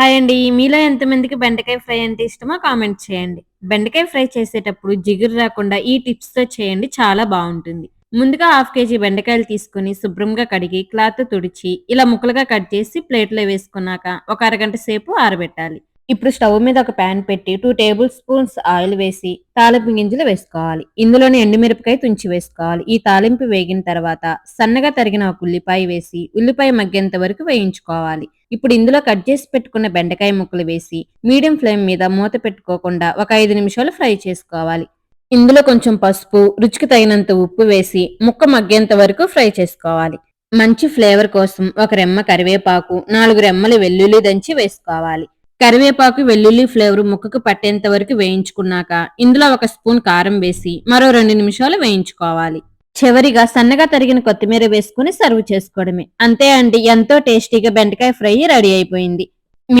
Hi అండి. మీలో ఎంతమందికి బెండకాయ ఫ్రై అంటే ఇష్టమో కామెంట్ చేయండి. బెండకాయ ఫ్రై చేసేటప్పుడు జిగురు రాకుండా ఈ టిప్స్తో చేయండి చాలా బాగుంటుంది. ముందుగా హాఫ్ కేజీ బెండకాయలు తీసుకుని శుభ్రంగా కడిగి క్లాత్ తుడిచి ఇలా ముక్కలుగా కట్ చేసి ప్లేట్లో వేసుకున్నాక ఒక అరగంట సేపు ఆరబెట్టాలి. ఇప్పుడు స్టవ్ మీద ఒక ప్యాన్ పెట్టి టూ టేబుల్ స్పూన్స్ ఆయిల్ వేసి తాలింపు గింజలు వేసుకోవాలి. ఇందులోనే ఎండుమిరపకాయ తుంచి వేసుకోవాలి. ఈ తాలింపు వేగిన తర్వాత సన్నగా తరిగిన ఒక ఉల్లిపాయ వేసి ఉల్లిపాయ మగ్గేంత వరకు వేయించుకోవాలి. ఇప్పుడు ఇందులో కట్ చేసి పెట్టుకున్న బెండకాయ ముక్కలు వేసి మీడియం ఫ్లేమ్ మీద మూత పెట్టుకోకుండా ఒక ఐదు నిమిషాలు ఫ్రై చేసుకోవాలి. ఇందులో కొంచెం పసుపు రుచికి తగినంత ఉప్పు వేసి ముక్క మగ్గేంత వరకు ఫ్రై చేసుకోవాలి. మంచి ఫ్లేవర్ కోసం ఒక రెమ్మ కరివేపాకు నాలుగు రెమ్మలు వెల్లుల్లి దంచి వేసుకోవాలి. కరివేపాకు వెల్లుల్లి ఫ్లేవర్ ముక్కకు పట్టేంత వరకు వేయించుకున్నాక ఇందులో ఒక స్పూన్ కారం వేసి మరో రెండు నిమిషాలు వేయించుకోవాలి. చివరిగా సన్నగా తరిగిన కొత్తిమీర వేసుకుని సర్వ్ చేసుకోవడమే. అంతే అండి ఎంతో టేస్టీగా బెండకాయ ఫ్రై రెడీ అయిపోయింది.